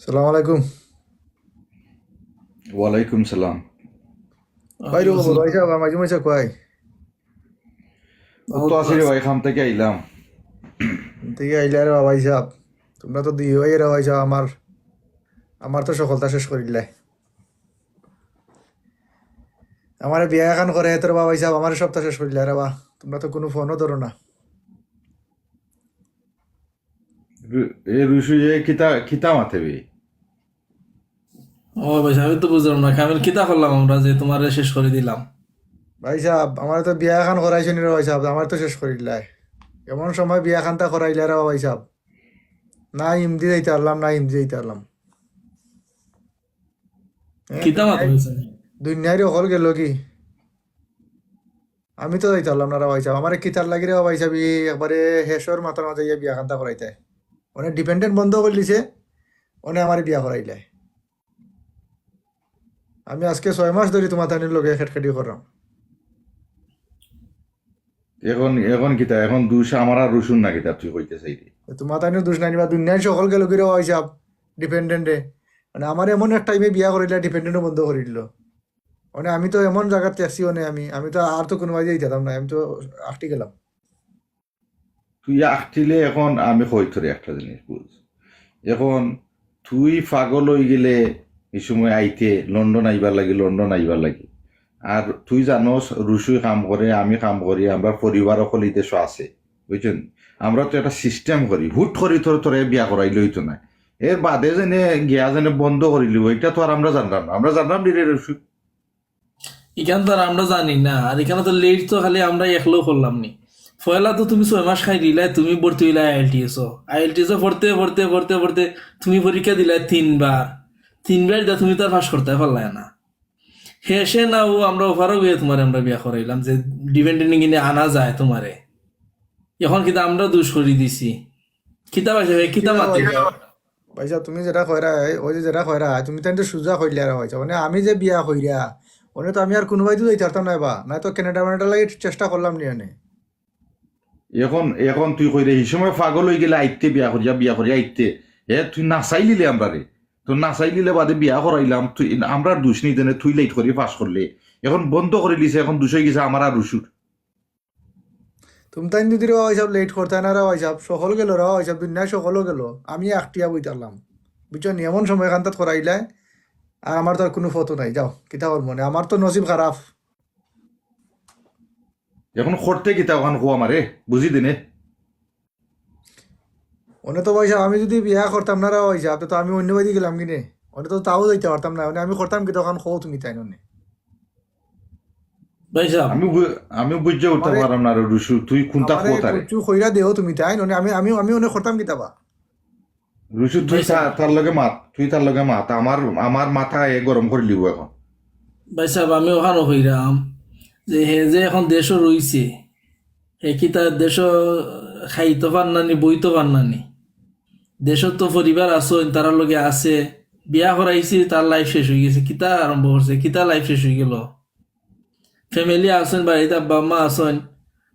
সালাম আলাইকুম। ওয়ালাইকুম সালাম। বাইরে খবর ভাই সাহেব মাঝে মাঝে কয়? তো আসলে ভাই খাম থেকে আইলাম। থেকে আইলে রে ভাই সাহেব তোমরা তো দুই ভাই রে ভাই সাহেব আমার আমার তো সফলতা শেষ করিলে আমার বিয়া এখন করে তোর বাবা সাহেব আমার সপ্তাহ শেষ করিলে রে বা। তোমরা তো কোনো ফোনও ধরো না রু- এ রুশু এ কিতা কিতা ও ভাই আমি তো বুঝলাম না কামিল কিতা করলাম আমরা যে তোমার শেষ করে দিলাম? ভাই সাহেব আমার তো বিয়া এখন করাইছো নি ভাই সাহেব আমার তো শেষ করিলে এমন সময় বিয়া খানটা করাইলে রে ভাই সাহেব। না ইমদি যাইতে পারলাম না ইমদি যাইতে পারলাম। কিতা মাত হয়েছে দুনিয়ার অকল গেল কি? আমি তো যাইতে পারলাম না রে ভাই সাহেব আমার কিতার লাগি রে ভাই সাহেব একবারে হেসর মাথার মাঝে ইয়ে বিয়া খান্তা করাইতে। অনেক ডিপেন্ডেন্ট বন্ধ করে দিছে অনেক আমার বিয়া করাইলে আমি আজকে ছয় মাস ধরে তোমার তানির লগে খেটখাটি করলাম এখন এখন কিতা এখন দুশ আমার আর রসুন না কিতা তুই কইতে চাইলি তোমার তানির দোষ নাই বা দুনিয়ার সকল গেল কি রে ভাই সাহেব ডিপেন্ডেন্টে মানে আমার এমন এক টাইমে বিয়া করিলে ডিপেন্ডেন্টও বন্ধ করে দিল। মানে আমি তো এমন জায়গাতে আসছি মানে আমি আমি তো আর তো কোনো যেতাম না আমি তো আটটি গেলাম তুই আখটিলে এখন আমি কই তোরে একটা জিনিস বুঝ। এখন তুই পাগল হয়ে গেলে এই সময় আইতে লন্ডন আইবার লাগি, লন্ডন আইবার লাগি। আর তুই জানোস রুসুই কাম করে, আমি কাম করি, আমরা পরিবার অকল এই দেশ আছে, বুঝছেন? আমরা তো একটা সিস্টেম করি, হুট করি তোর তোরে বিয়া করাইলেই তো নাই এর বাদে যেনে গিয়া যেনে বন্ধ করিলি ওইটা তো আর আমরা জানলাম না। আমরা জানলাম দিলে রসু এখান তো আর আমরা জানি না, আর এখানে তো লেট তো খালি আমরা একলো করলাম নি। পয়লা তো তুমি ছয় মাস খাই দিলাই তুমি ভর্তি হইলাই আইএলটিএস আইএলটিএস পড়তে পড়তে পড়তে পড়তে তুমি পরীক্ষা দিলাই তিনবার। তিনবার দিয়া তুমি তো আর পাস করতে পারলাই না। হেসে না ও আমরা ওভারও গিয়ে তোমার আমরা বিয়া করাইলাম যে ডিপেন্ডেন্ট কিনে আনা যায় তোমারে। এখন কিন্তু আমরা দুষ করে দিছি। কিতাব আছে কিতাব মাতি পয়সা তুমি যেটা কইরা ওই যে যেটা কইরা তুমি তো সুজা কইলে আর হয়েছে মানে আমি যে বিয়া কইরা ওনে তো আমি আর কোনোবাই তো যাইতে পারতাম না বা নাই তো কেনাডা মেনাডা লাগে চেষ্টা করলাম নি এনে। এখন এখন তুই কই রে এই সময় পাগল হয়ে গেলে আইতে বিয়া করিয়া বিয়া করিয়া আইতে। এ তুই নাচাইলিলে আমরা রে তো নাচাইলিলে বাদে বিয়া করাইলাম, তুই, আমরা দুষ নি দেনে তুই লেট করি পাস করলে। এখন বন্ধ করে দিছে, এখন দুষ হয়ে গেছে আমার আর রুসুর তুমি তাই যদি রে হিসাব লেট করতে না রে হিসাব সকল গেল রে হিসাব দুনিয়া সকলও গেল। আমি একটিয়া বইতারলাম বুঝছ এমন সময় এখান তাত করাইলে আর আমার তো আর কোনো ফটো নাই। যাও, কিতা মনে আমার তো নসিব খারাপ। এখন করতে গীতা ওখান কো আমারে বুঝি দিনে? অনে তো পয়সা আমি যদি বিয়া করতাম না রে হিসাব তো আমি অন্য বাড়ি গেলাম কিনে। অনে তো তাও যাইতে পারতাম না আমি করতাম কি তখন খো তুমি তাই ভাই আমি আমি বুঝতে উঠতে পারলাম না রুসু তুই কোনটা আমারে কোথারে কুচু কইরা দেও তুমি তাই ননে আমি আমি আমি অনেক করতাম কিতাবা রুসু তুই তা- তার লগে মাত তুই তার লগে মাত আমার আমার মাথা এ গরম করে লিব এখন। ভাই সাহেব আমি ওখানে হইরাম। যে হে যে এখন দেশও রইছে, হে কি তার দেশ খাইতে পার নানি বইতে পার নানি দেশত তো পরিবার আছো তার লগে আছে, বিয়া করাইছি তার লাইফ শেষ হয়ে গেছে, কিতা আরম্ভ করছে কিতা লাইফ শেষ হয়ে গেল। ফ্যামিলি আসেন বাড়িতে আব্বা আম্মা আসেন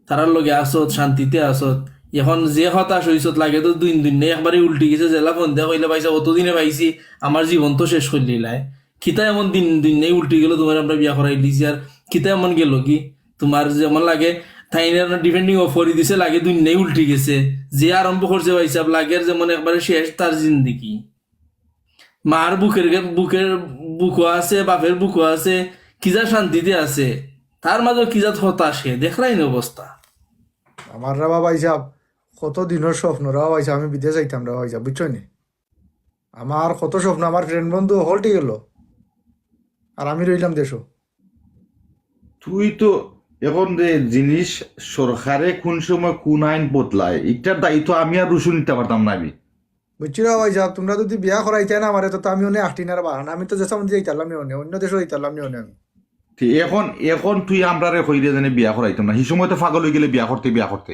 তারার লগে আসত শান্তিতে আসত এখন যে হতাশ হইছত লাগে তো দুই দিন একবারে উল্টি গেছে, জেলা দেওয়া হইলে পাইছে, অতদিনে পাইছি আমার জীবন তো শেষ করলি লাই কিতা এমন দিন দিন নেই উল্টি গেল তোমার আমরা বিয়া করাই দিছি, আর কিতা এমন গেল কি? তোমার যেমন লাগে থাইনের ডিপেন্ডিং অফ করে দিছে, লাগে দুই নেই উল্টি গেছে। যে আরম্ভ করছে পাইসাব লাগের যেমন একবারে শেষ তার জিন্দিগি। মার বুকের বুকের বুকও আছে বাপের বুকও আছে কিজা শান্তিতে আছে। তার মাঝে কিজা হতাশে দেখলাই না অবস্থা আমার রা বাবা হিসাব কত দিনের স্বপ্ন? রা বাবা হিসাব আমি বিদেশ যাইতাম রা বাবা বুঝছ নি? আমার কত স্বপ্ন? আমার ফ্রেন্ড বন্ধু হলটি গেল। আর আমি রইলাম দেশও তুই তো এখন যে জিনিস সরকারে কোন সময় কোন আইন বদলায় এটার দায়িত্ব আমি আর রুসু নিতে পারতাম না আমি। বুঝছি রা বাবা হিসাব তোমরা যদি বিয়া করাইতে না আমার তো আমি অনেক আটটি না বাহান। আমি তো যেসব যাইতাম নি অন্য অন্য দেশও যাইতাম নি আমি এখন এখন তুই আমরা রে কইরে জানে বিয়া করাইতাম না। সেই সময় তো পাগল হয়ে গেলে বিয়া করতে বিয়া করতে।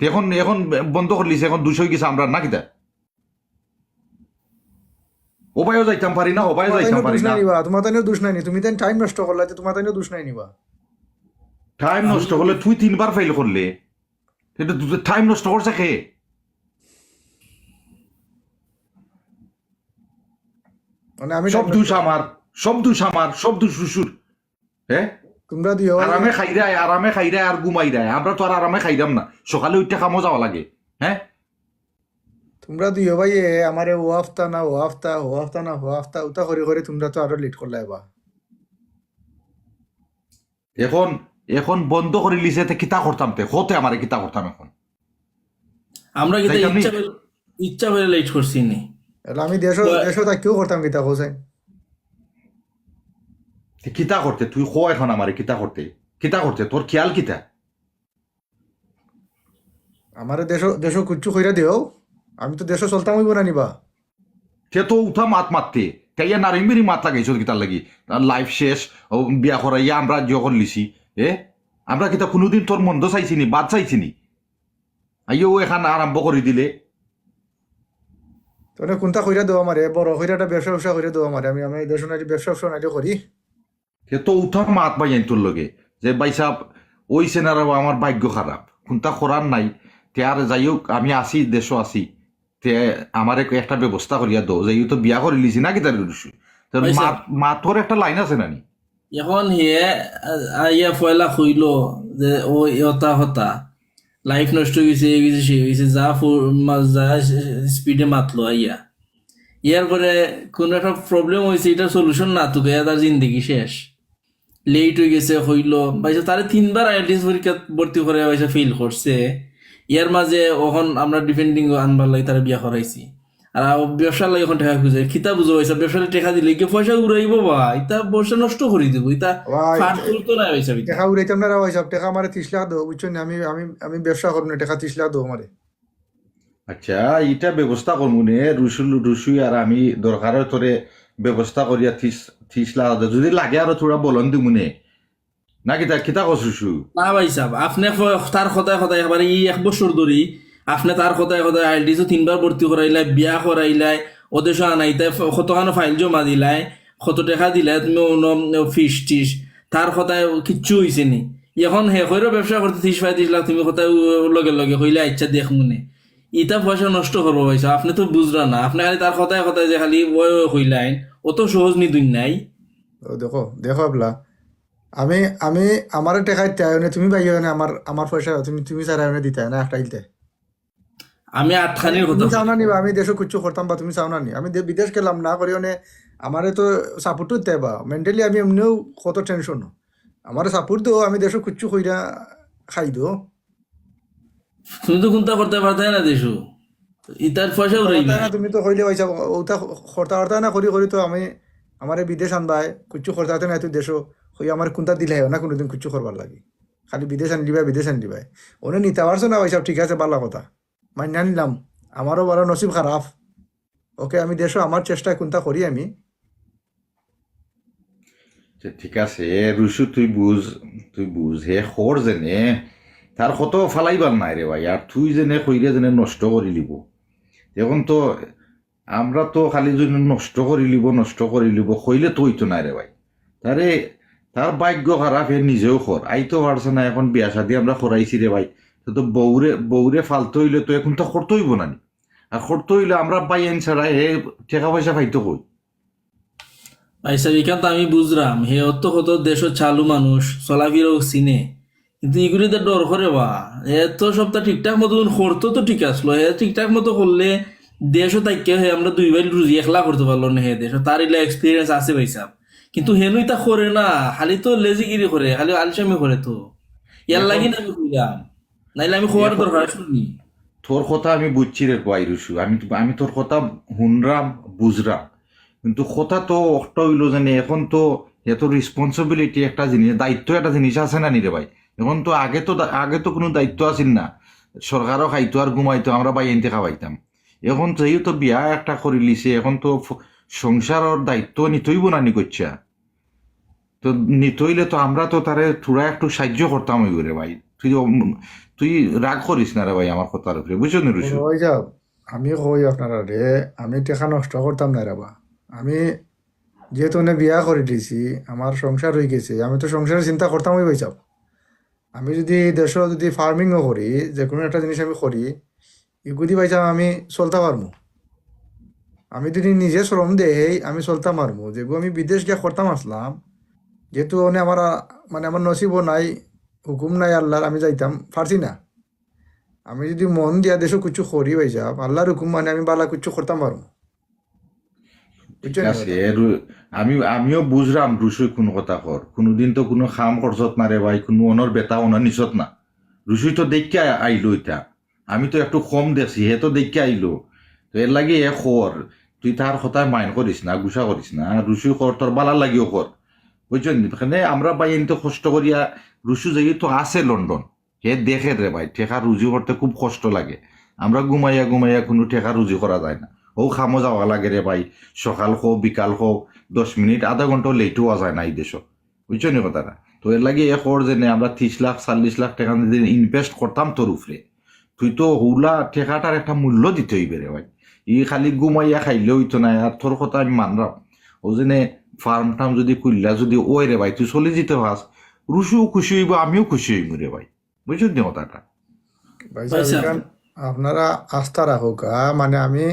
এখন এখন বন্ধ করলিস এখন দুশো গেছে আমরা না কিতা? ওবায়ও যাইতাম পারি না ওবায়ও যাইতাম পারি না। তোমার তাইনো দোষ নাই নি। তুমি তাই টাইম নষ্ট করলা তোমার তাইনো দোষ নাই নিবা। টাইম নষ্ট করলে তুই তিনবার ফেল করলে। এটা টাইম নষ্ট করছে কে? মানে আমি সব দোষ আমার সব দোষ আমার সব দোষ শ্বশুর। হ্যাঁ তোমরা দিও। আরামে খাইরায় আরামে খাইরায় আর ঘুমাইরায় আমরা তো আর আরামে খাইরাম না। সকালে উঠতে কামো যাওয়া লাগে। হ্যাঁ তোমরা দিও ভাই আমারে ও আফতা না ও আফতা ও আফতা না ও আফতা উতা করে করে তোমরা তো আরও লেট করলে এবার। এখন এখন বন্ধ করে লিছে তে কিতা করতাম তে? হতে আমারে কিতা করতাম এখন? আমরা তাই তো আমি- ইচ্ছা করে ইচ্ছা করে লেট করছি নি? আমি দেশ দেশ তাকেও করতাম কিতা হোসেন তে কিতা করতে? তুই খো এখন আমারে কিতা করতে? কিতা করতে? তোর খেয়াল কিতা? আমারে দেশ দেশ কুচ্ছু কইরা দিও। আমি তো দেশ চলতাম হইব না নিবা। সে তো উঠা মাত মারতে তাইয়া নারিমিরি মাত লাগাইছ কিতার লাগি? লাইফ শেষ বিয়া করাইয়া আমরা যখন লিছি। এ? আমরা কিতা কোনোদিন তোর মন্দ চাইছিনি বাদ চাইছিনি? আইও এখান আরম্ভ করে দিলে। তোনে কোনটা কইরা দেও আমারে বড় কইরা একটা ব্যবসা ব্যবসা কইরা দেও আমারে আমি আমি দেশ নাইলে ব্যবসা ব্যবসা নাইলে করি সে তো উঠা মাত বাইন তোর লগে। যে বাইসাব ওই সেনার আমার ভাগ্য খারাপ কোনটা করার নাই। তে আর যাই হোক আমি আসি দেশও আসি তে আমার একটা ব্যবস্থা করিয়া দো। যাই তো বিয়া করে লিছি না কিতার পয়সা। মাতর একটা লাইন আছে নানি? এখন হিয়ে আইয়া ফয়লা হইল যে ও হতা হতা লাইফ নষ্ট হয়েছে এই গেছে সে হয়েছে যা যা স্পিডে মাতলো আইয়া ইয়ার পরে কোনো একটা প্রবলেম হয়েছে এটা সলিউশন না তোকে তার জিন্দগি শেষ লেট হয়ে গেছে হইল বাইসে তারে তিনবার আইএলটিএস পরীক্ষা ভর্তি করে বাইসে ফেল করছে ইয়ার মাঝে ওখন আমরা ডিফেন্ডিং আনবার লাগে তারা বিয়া করাইছি আর ব্যবসার লাগে এখন টাকা খুঁজে। খিতা বুঝো পয়সা ব্যবসার টাকা দিলে কি পয়সা উড়াইব বা ইতা পয়সা নষ্ট করে দিব ইতা ভাই, ফাট করতো না টাকা উড়াইতাম না রাও হিসাব টাকা আমারে ত্রিশ লাখ দেও বুঝছ না? আমি আমি আমি ব্যবসা করব না টাকা ত্রিশ লাখ দেও আমারে। আচ্ছা ইটা ব্যবস্থা করব নে রুসুল রুসুই আর আমি দরকার তোরে ব্যবস্থা করিয়া থিস থিস লাগা যদি লাগে আরও থোড়া বলন দিব নে। না কিতা কিতা কস রুসু না ভাই সাহেব আপনি তার কথায় কথায় একবারে ই এক বছর ধরি আপনি তার কথায় কথায় আইএলটিএসও তিনবার ভর্তি করাইলাই, বিয়া করাইলাই ওদেশ আনাইতে কতখানো ফাইল জমা দিলাই, কত টাকা দিলাই, তুমি ফিস টিস, তার কথায় কিচ্ছু হয়েছে নি। এখন হে হইরও ব্যবসা করতে ত্রিশ পঁয়ত্রিশ লাখ, তুমি কোথায় লগে লগে হইলে ইচ্ছা দেখ মনে, ইটা পয়সা নষ্ট করব পয়সা আপনি তো বুঝরা না, আপনি খালি তার কথায় কথায় যে খালি ওই হইলাইন অত সহজ নি দুই নাই? দেখো দেখো আপলা, আমি আমি, আমারে টাকা দিতে হয় তুমি বাইও না আমার আমার পয়সা তুমি তুমি না, দিতে না একটা আমি আটখানির কথা চাও না নিবা আমি দেশে কুচ্ছু করতাম বা তুমি চাও না নি আমি দে- বিদেশ গেলাম না করি মানে আমারে তো সাপোর্ট দিতে বা। মেন্টালি আমি এমনিও কত টেনশন আমার সাপোর্ট দিও আমি দেশে কুচ্ছু কইরা খাই দিও। তুমি তো কোনটা করতে পারতে না দেশু। ইতার পয়সা উড়াইবে না তুমি তো কইলে পয়সা ওটা খরতা খরতা না করি করি তো আমি আমারে বিদেশ আনবাই কুচ্ছু খরতা হতে না তুই দেশো হই আমার কোনটা দিলে না কোনোদিন কুচ্ছু করবার লাগে। খালি বিদেশ আনি দিবাই বিদেশ আনি দিবাই। ওনে নিতে পারছ না পয়সা ঠিক আছে ভালো কথা। মান্য নিলাম। আমারও বড় নসিব খারাপ। ওকে, আমি দেশো আমার চেষ্টায় কোনটা করি আমি। ঠিক আছে রুসু তুই বুঝ তুই বুঝ হে খর যেনে তার কত ফালাইবার নাই রে ভাই, আর তুই যেনে কইরে যেনে নষ্ট করে লিব। এখন তো, আমরা তো খালি যদি নষ্ট করে লিব, নষ্ট করে লিব কইলে তো নাই রে ভাই। তারে তার ভাগ্য খারাপ, হে, নিজেও খর আইতো পারছে না, এখন বিয়া শাদি আমরা খরাইছি রে ভাই। তো তো বউরে বউরে ফালতে হইলে তো এখন তো খরতে হইব না আর খরতে হইলে আমরা পাই এন ছাড়া হে টাকা পয়সা পাইতো কই? পয়সা বিকান তো আমি বুঝলাম হে অত কত দেশ চালু মানুষ চলাফিরাও চিনে। কিন্তু এগুলিতে ডর করে বা। এ তো সবটা ঠিকঠাক মতো করতো তো ঠিক আসলো। হে ঠিকঠাক মতো করলে দেশও তাইকে হে আমরা দুই ভাই রুজি একলা করতে পারল না হে দেশ। তার ইলা এক্সপিরিয়েন্স আছে পয়সা কিন্তু হেনু ইতা করে না খালি তো লেজিগিরি করে খালি আলসামি করে তো। ইয়ার লাগি না আমি কইলাম নাইলে আমি খোয়ার দরকার শুনি। তোর কথা আমি বুঝছি রে বাইরুসু। আমি আমি তোর কথা শুনরাম, বুঝরাম। কিন্তু কথা তো অষ্ট হইল জানি, এখন তো এত রেসপন্সিবিলিটি একটা জিনিস, দায়িত্ব একটা জিনিস আছে না নি রে ভাই? এখন তো আগে তো আগে তো কোনো দায়িত্ব আছিল না। সরকারও খাইতো আর ঘুমাইতো, আমরা বাই এনতে খাওয়াইতাম। এখন যেহেতু বিয়া একটা করে লিছে, এখন তো সংসারের দায়িত্ব নিতইব না নি করছা তো নিতইলে তো আমরা তো তারে থোড়া একটু সাহায্য করতাম ওই রে ভাই। তুই তুই রাগ করিস না রে ভাই আমার কথার উপরে, বুঝছ নি রুশু? ওই যাব আমি কই আপনারা রে, আমি টাকা নষ্ট করতাম না রাবা আমি যেহেতু উনি বিয়া করে দিয়েছি, আমার সংসার হয়ে গেছে, আমি তো সংসারের চিন্তা করতাম ওই পয়সা আমি যদি দেশ যদি ফার্মিংও করি যে কোনো একটা জিনিস আমি করি এগুলি পাইছাম আমি চলতে পারব আমি যদি নিজে শ্রম দেই, আমি চলতাম পারব যেগুলো আমি বিদেশ গিয়ে করতাম আসলাম, যেহেতু মানে আমার মানে আমার নসিবও নাই হুকুম নাই আল্লাহর আমি যাইতাম। পারছি না। আমি যদি মন দিয়া দেশও কিছু করি হয়ে যাব আল্লাহর হুকুম মানে আমি বালা কিছু করতাম পারব আমি আমিও বুঝলাম রুসুই কোনো কথা কর। কোনোদিন তো কোনো খাম খরচত না রে ভাই কোনো অনর বেতা অনর নিচত না। রুসুই তো দেখে আইলো এটা আমি তো একটু কম দেখছি হে তো দেখে আইলো। তো এর লাগে এ কর তুই তার কথায় মাইন করিস না গুসা করিস না। রুসুই কর তোর বালা লাগিও কর বুঝছেন? এখানে আমরা বাইন তো কষ্ট করিয়া রুসু যাই তো আছে লন্ডন হে দেখে রে ভাই, ঠেকা রুজি করতে খুব কষ্ট লাগে। আমরা ঘুমাইয়া ঘুমাইয়া কোনো ঠেকা রুজি করা যায় না। ও খামো যাওয়া লাগে রে ভাই, সকাল হোক বিকাল হোক দশ মিনিট, আধা ঘণ্টা লেটও হওয়া যায় না এই দেশ বুঝছ নি কথাটা? তো এর লাগে এ কর যে আমরা ত্রিশ লাখ, চল্লিশ লাখ টাকা ইনভেস্ট করতাম তোর উপরে তুই তো হুলা টেকাটার একটা মূল্য দিতে হইবে রে ভাই। ই খালি ঘুমাইয়া খাইলে হইতো না আর তোর কথা আমি মানলাম ও জেনে ফার্ম টার্ম যদি খুললা যদি ওই রে ভাই তুই চলে যেতে পাস রুশুও খুশি হইব আমিও খুশি হইব রে ভাই। বুঝছ নি কথাটা? আপনারা আস্থা রাখুক মানে আমি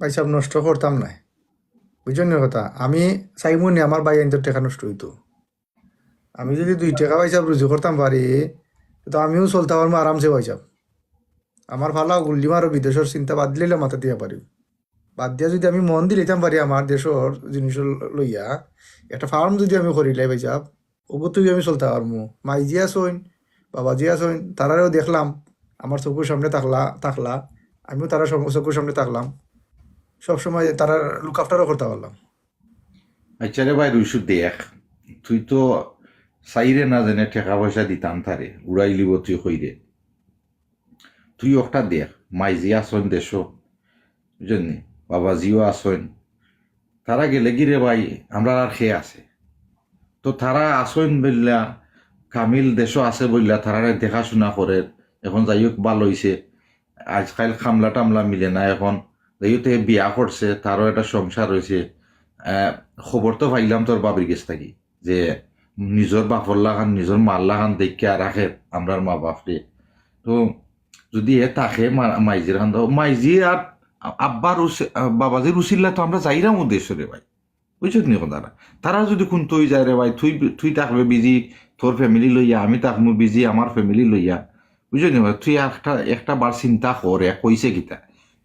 সাহেব নষ্ট করতাম না। বুঝছেন না কথা? আমি চাইব নি আমার ভাই আইনতে টাকা নষ্ট হইতো। আমি যদি দুই টাকা সাহেব রুজু করতাম পারি তো আমিও চলতে পারব আরামসে সাহেব। আমার ভালো গুল্লি মারো বিদেশের চিন্তা বাদ দিলে মাথা দিয়া পারি বাদ দিয়া যদি আমি মন দিলিতাম পারি আমার দেশের জিনিস লইয়া। একটা ফার্ম যদি আমি করিলে ভাই সাহেব ওগো তুই আমি চলতে পারব মাইজি আসইন বাবাজি আসইন তারারেও দেখলাম আমার চকুর সামনে থাকলা থাকলা, আমিও তারা চকুর সামনে থাকলাম। সবসময় তারা লুক আফটারও করতে পারলাম। আচ্ছা রে ভাই রুইসু দেখ, তুই তো চাইরে না জানে টাকা পয়সা দিতাম তারে, উড়াই লিব তুই কইরে। তুই একটা দেখ মাইজি আসন দেশ বুঝলি বাবাজিও আসন তারা গেলে, গিরে ভাই, আমরা আর খেয়ে আছে। তো তারা আসন বললা কামিল দেশও আছে বললা তারা দেখাশোনা করে। এখন যাই হোক ভালো হইছে। আজকাল খামলা টামলা মিলে না এখন। যাই হোক বিয়া করছে, তারও একটা সংসার হয়েছে খবর তো পাইলাম তোর বাবির কাছ থাকি, যে নিজের বাপর লাগান, নিজের মাল লাগান দেখে রাখে আমরার মা বাপরে তো যদি এ থাকে মাইজির খান মাইজি আর আব্বার বাবাজির উচিল্লা তো আমরা যাইরাম উদ্দেশ্য রে ভাই। বুঝছ নি? কথাটা তারা যদি কোন তুই যায় রে ভাই, তুই তুই থাকবে বিজি তোর ফ্যামিলি লইয়া, আমি থাকব বিজি আমার ফ্যামিলি লইয়া। বুঝছ নি ভাই? তুই একটা একটা বার চিন্তা কর, এক কইছে কিতা?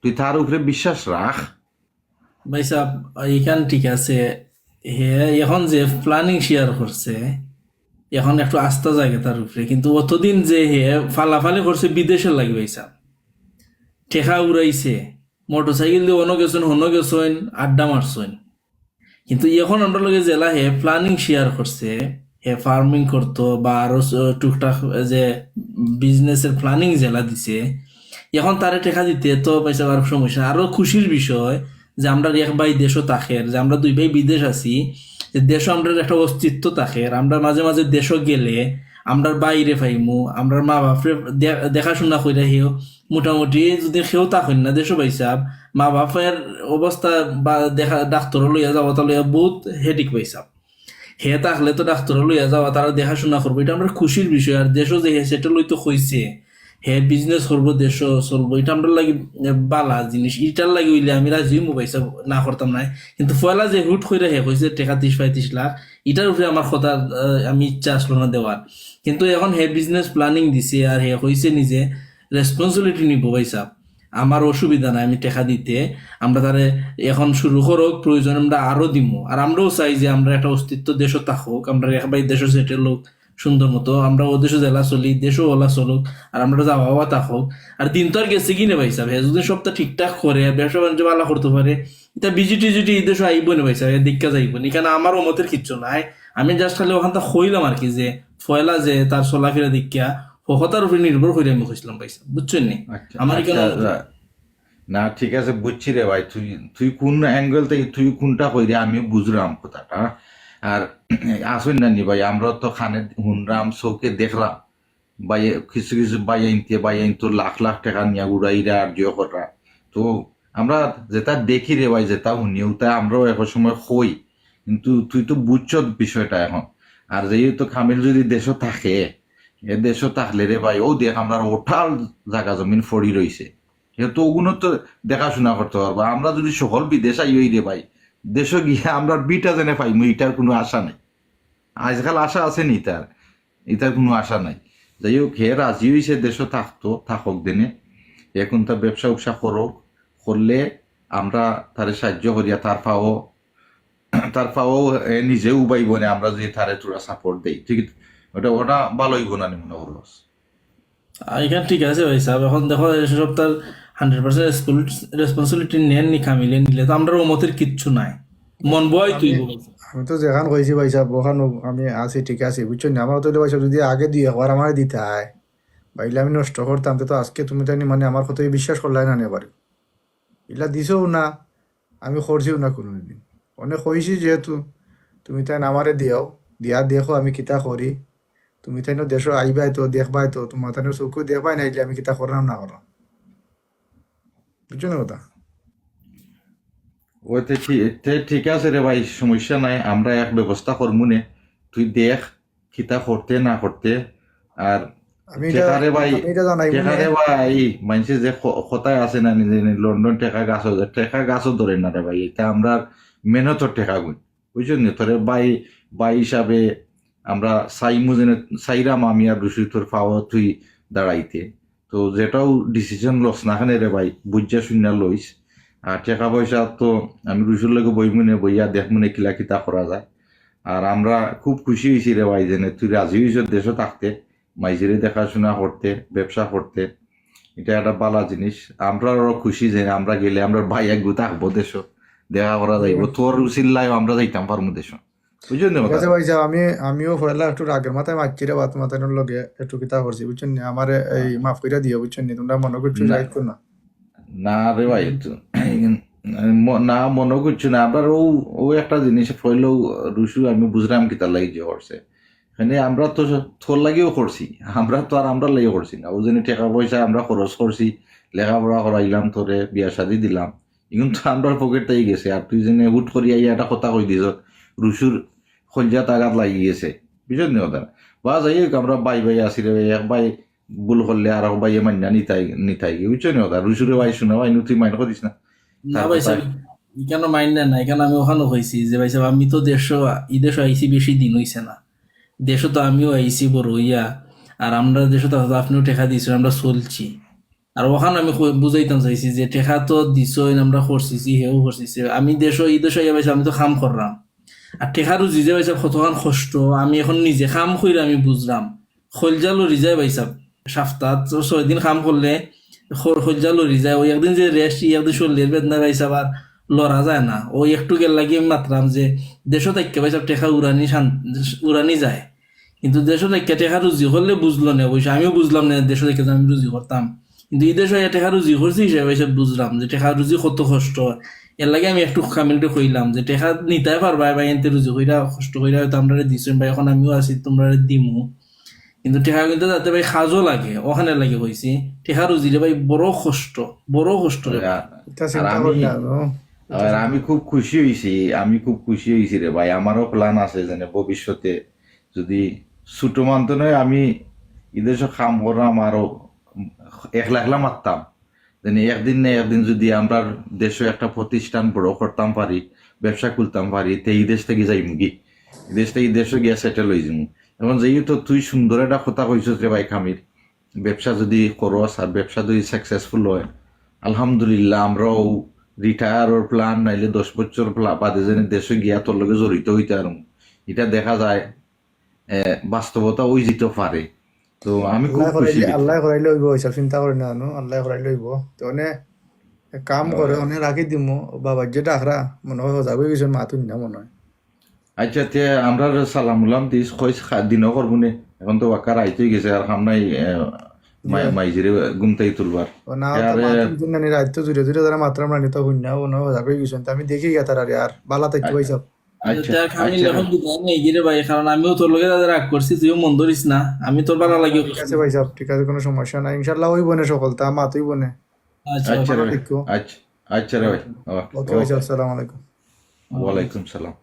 তুই তার উপরে বিশ্বাস রাখ। ভাই সাহেব এখান ঠিক আছে। হে, এখন যে প্ল্যানিং শেয়ার করছে, এখন একটু আস্থা জায়গা তার উপরে। কিন্তু অতদিন যে হে, ফালাফালি করছে বিদেশের লাগবে ভাই ঠেকা উড়াইছে। মোটর সাইকেল দিয়ে অন্য গেছেন হন্য গেছেন আড্ডা মারছেন কিন্তু এখন আমরা লগে জেলা হে প্ল্যানিং শেয়ার করছে, হে ফার্মিং করতো, বা আরও টুকটাক যে বিজনেসের প্ল্যানিং জেলা দিছে, এখন তারে টেকা দিতে তো পয়সা আর সমস্যা। আরও খুশির বিষয় যে আমরা এক ভাই দেশও তাকের, যে আমরা দুই ভাই বিদেশ আছি, যে দেশও আমরা একটা অস্তিত্ব তাকের। আমরা মাঝে মাঝে দেশও গেলে আমরা বাইরে পাইমু আমরা মা বাপরে দেখাশোনা করে হেও মোটামুটি যদি সেও তাকেন না, দেশও পাইসাব মা বাপের অবস্থা বা দেখা ডাক্তার লইয়া যাওয়া তা লইয়া বহুত হেডিক পাইসাব হে থাকলে তো ডাক্তার লইয়া যাওয়া, তারা দেখাশোনা করব, এটা আমরা খুশির বিষয়। আর দেশও যে হে, সেটা লইতে হইছে। হে বিজনেস করব, দেশও চলবো, এটা আমরা লাগি বালা জিনিস। এটার লাগি হইলে আমি রাজি মোবাইল না করতাম নাই। কিন্তু পয়লা যে হুট করে হে কইছে, টাকা ত্রিশ পঁয়ত্রিশ লাখ, এটার উপরে আমার কথা আমি ইচ্ছা আসলো না দেওয়ার। কিন্তু এখন হে বিজনেস প্ল্যানিং দিছে, আর হে কইছে নিজে রেসপন্সিবিলিটি নিব পয়সা আমার অসুবিধা নাই, আমি টেকা দিতে। আমরা তারে এখন শুরু করুক, প্রয়োজন আমরা আরও দিব আর আমরাও চাই যে আমরা একটা অস্তিত্ব দেশও থাকুক, আমরা একবার দেশও সেটেল হোক, সুন্দর মতো। আমরা ও দেশও জেলা চলি, দেশও ওলা চলুক, আর আমরা যাওয়া হওয়া থাকুক। আর দিন তো আর গেছে কিনে ভাই সাহেব যদি সবটা ঠিকঠাক করে, ব্যবসা বাণিজ্য ভালো করতে পারে এটা বিজি টিজিটি এই দেশও আইব না ভাই সাহেব দীক্ষা যাইব না। এখানে আমার মতের কিচ্ছু নাই। আমি জাস্ট খালি ওখানটা হইলাম আর কি যে ফয়লা যে তার চলাফেরা দীক্ষা হতার উপরে নির্ভর করে আমি কইছিলাম ভাই সাহেব বুঝছেন নি? আচ্ছা, আমার এখানে আচ্ছা, না ঠিক আছে বুঝছি রে ভাই। তুই তুই কোন অ্যাঙ্গেল থেকে তুই কোনটা কইরে আমি বুঝলাম কথাটা। আর আসুন না নি ভাই আমরা তো খানে হুনরাম চৌকে দেখলাম। বাই কিছু কিছু বাই আইনতে বাই আইন তো লাখ লাখ টাকা নিয়ে উড়াইরা আর জিও করা। তো আমরা যেটা দেখি রে ভাই যেটা শুনিও তা আমরাও এক সময় হই। কিন্তু তুই তো বুঝছ বিষয়টা এখন। আর যেহেতু খামিল যদি দেশও থাকে এ দেশও রে ভাই ও দেখ আমরা ওঠাল জায়গা জমিন ফড়ি রইছে সে তো ওগুলো তো দেখাশোনা করতে পারব আমরা যদি সকল বিদেশ আইই রে ভাই দেশে গিয়ে আমরা বিটা জেনে পাইমু এটার কোনো আশা নাই। আজকাল আশা আছে নি তার এটার কোনো আশা নাই। যাই হোক হে রাজি হয়েছে দেশে থাকতো, থাকক দিনে। এখন তার ব্যবসা উবসা করুক করলে আমরা তারে সাহায্য করিয়া তার পাও তার পাও নিজে উবাইব না, আমরা যদি তারে তোরা সাপোর্ট দেই। ঠিক? ওটা ওটা ভালো হইব আমি মনে করব। এখানে ঠিক আছে ভাই সাহেব। এখন দেখো এসব তার হান্ড্রেড পার্সেন্ট রেসপন্সিবিলিটি নেন নি কামিলে নিলে। তো আমরা ওমতের কিচ্ছু নাই। মন বয় তুই আমি তো যেখান কইছি ভাই সাহেব ওখানে আমি আছি ঠিক আছে বুঝছ না? আমার তো ভাই সাহেব যদি আগে দিয়ে একবার আমার দিতে হয়। বাইলে আমি নষ্ট করতাম তো আজকে তুমি তো মানে আমার কথাই বিশ্বাস করলাই না এবার এগুলা দিছেও না আমি করছিও না কোনোদিন। অনেক কইছি যেহেতু তুমি তাই আমারে দিও দিয়া দেখো আমি কিতা করি। তুমি তাই দেশ আইবাই তো দেখবাই তো তোমার তাই চকু দেখবাই না আমি কিতা করলাম না করলাম বুঝছ না কথা ওইতে ঠিক- ঠিক আছে রে ভাই সমস্যা নাই আমরা এক ব্যবস্থা করব নে? তুই দেখ কিতা করতে না করতে আর ভাই ভাই মানুষের যে কথায় আছে না নিজে লন্ডন টেকা গাছ টেকা গাছও ধরে না রে ভাই এটা আমরা মেহনতর টেকা গুণ। বুঝছ নি তোরে বাই ভাই হিসাবে আমরা সাইমু যেন সাইরাম আমি আর রুসি তোর পাওয়া তুই দাঁড়াইতে। তো যেটাও ডিসিশন লস না খানে রে ভাই বুঝা শূন্য লইস। আর টাকা পয়সা তো আমি রুসুর লগে বই মনে বইয়া দেখ মনে কিলা কিতা করা যায়। আর আমরা খুব খুশি হয়েছি রে ভাই যেন তুই রাজি হয়েছ দেশে থাকতে, মাইজেরে দেখাশোনা করতে, ব্যবসা করতে। এটা একটা বালা জিনিস। আমরাও খুশি যে আমরা গেলে আমরা ভাই এক গু থাকব দেশ। দেখা করা যাইব। তোর উচিল্লায় আমরা যাইতাম পারব দেশ। বুঝলেন ঠিক ভাই সাহেব, আমি আমিও পড়লা একটু আগের মাথায় মারছি রে বাত মাথায় লগে একটু কিতা করছি বুঝছেন আমার এই মাফ কইরা দিও বুঝছেন নি তোমরা মনে করছ না। রাইট না? না রে ভাই তো- না মনে করছি না আপনার ও ও একটা জিনিস ফইলেও রুসু আমি বুঝলাম কি তার লাগি যে করছে। এখানে আমরা তো তোর লাগিও করছি আমরা তো আর আমরা লাগিও করছি না। ও জানি টাকা পয়সা আমরা খরচ করছি লেখাপড়া করাইলাম তোরে বিয়া শাদি দিলাম। এখন তো আমরা পকেটটাই গেছে আর তুই জেনে হুট করি আইয়া একটা কথা কই দিছ রুসুর খঞ্জা তাগাত লাগি গেছে। বুঝলেন নি কথা? বা যাই হোক আমরা বাই বাই আসি রে এক বাই ভুল করলে আর বাই মান্যা নিতাই নিতাই। বুঝছ নি কথা? রুসুরে বাই শোনা ভাই তুই মাইন করিস না। না ভাই সাহেব না এখানে আমি ওখানে হয়েছি যে ভাই সাহেব আমি তো দেশ এই দেশ আইসি বেশি দিন হইছে না। দেশে তো আমিও আইসি বড় হইয়া আর আমরা দেশে তো আপনিও টেকা দিয়েছেন আমরা চলছি। আর ওখানে আমি বুঝাইতাম চাইছি যে টেকা তো দিছই আমরা করছিছি হেও করছিছি আমি দেশ এই দেশ আমি তো খাম করলাম। আর টেকারও জিজে পাইছে কতখান কষ্ট, আমি এখন নিজে খাম কইরা আমি বুঝলাম খলজা লরি যায় পাইছা সপ্তাহ ছয় দিন কাম করলে খলজা লরি যায় ওই একদিন যে রেস্ট একদিন শরীরের বেদনা পাইছে আবার লড়া যায় না। ওই একটু গেল লাগি আমি মাত্রাম যে দেশও থাকতে পাইছে টেকা উড়ানি উড়ানি যায়। কিন্তু দেশও থাকতে টেকা রুজি করলে বুঝলো না অবশ্য আমিও বুঝলাম না দেশও থেকে আমি রুজি করতাম কিন্তু এই দেশে টেকা রুজি করছি হিসেবে বুঝলাম যে টেকা রুজি কত কষ্ট। এর লাগে আমি একটু কামিলটা কইলাম যে টেকা নিতে পারবা বা এনতে রুজি কইরা কষ্ট কইরা হয়তো আমরা দিচ্ছেন বা এখন আমিও আছি তোমরা দিমু। কিন্তু টেকা কিন্তু তাতে ভাই সাজও লাগে ওখানে লাগে হয়েছি টেকা রুজিরে ভাই বড় কষ্ট বড় কষ্ট। রে ভাই। এটা আর আমি- খুব খুশি হয়েছি আমি খুব খুশি হয়েছি রে ভাই। আমারও প্ল্যান আছে যেন ভবিষ্যতে যদি ছোট মানতে নয় আমি ঈদের সব কাম করলাম আরও একলা একলা মারতাম একদিন না একদিন যদি আমরা দেশে একটা প্রতিষ্ঠান বড় করতাম পারি, ব্যবসা খুলতাম পারি, তে এই দেশ থেকে যাই মুগি এই দেশ থেকে দেশে গিয়া সেটেল হয়ে যাব এখন যেহেতু তুই সুন্দর একটা কথা কইছ রে ভাই খামির, ব্যবসা যদি করস আর ব্যবসা যদি সাকসেসফুল হয়, আলহামদুলিল্লাহ আমরাও রিটায়ারের প্ল্যান নাইলে দশ বছর বাদে যেন দেশে গিয়া তোর লগে জড়িত হইতে আর এটা দেখা যায় বাস্তবতা ওই যেতে পারে। তো আমি খুব খুশি আল্লাহ করাইলে হইব হিসাব চিন্তা করি না? আল্লাহ করাইলে হইব। তো অনে কাম করে অনে রাখি দিমু বাবা যেটা আখরা মনে হয় যাবে কিছু মাতুন না মনে হয়। আচ্ছা তে আমরা সালাম উলাম দিস কই দিনও করব নে এখন তো ওয়াকার আইতে গেছে আর সামনাই মাইজিরে গুমতাই তুলবার। ও না আরে- মাতুন না রাত তো জুড়ে জুড়ে তারা মাত্রা আমরা নিতে হইন না মনে হয় যাবে কিছু আমি দেখি গিয়া তারা আর বালা থাকতে পাইছ আচ্ছা আচ্ছা। ভাই কারণ আমিও তোর লগে তাদের রাগ করছি তুইও মন ধরিস না। আমি তোর ভালো লাগিও ঠিক আছে ভাই সাহেব ঠিক আছে কোনো সমস্যা নাই। ওই বনে সকল তা মাতুই বনে। আচ্ছা আচ্ছা রে ভাই। আচ্ছা আচ্ছা রে ভাই। ওকে ভাই আসসালামু আলাইকুম। ওয়ালাইকুম সালাম।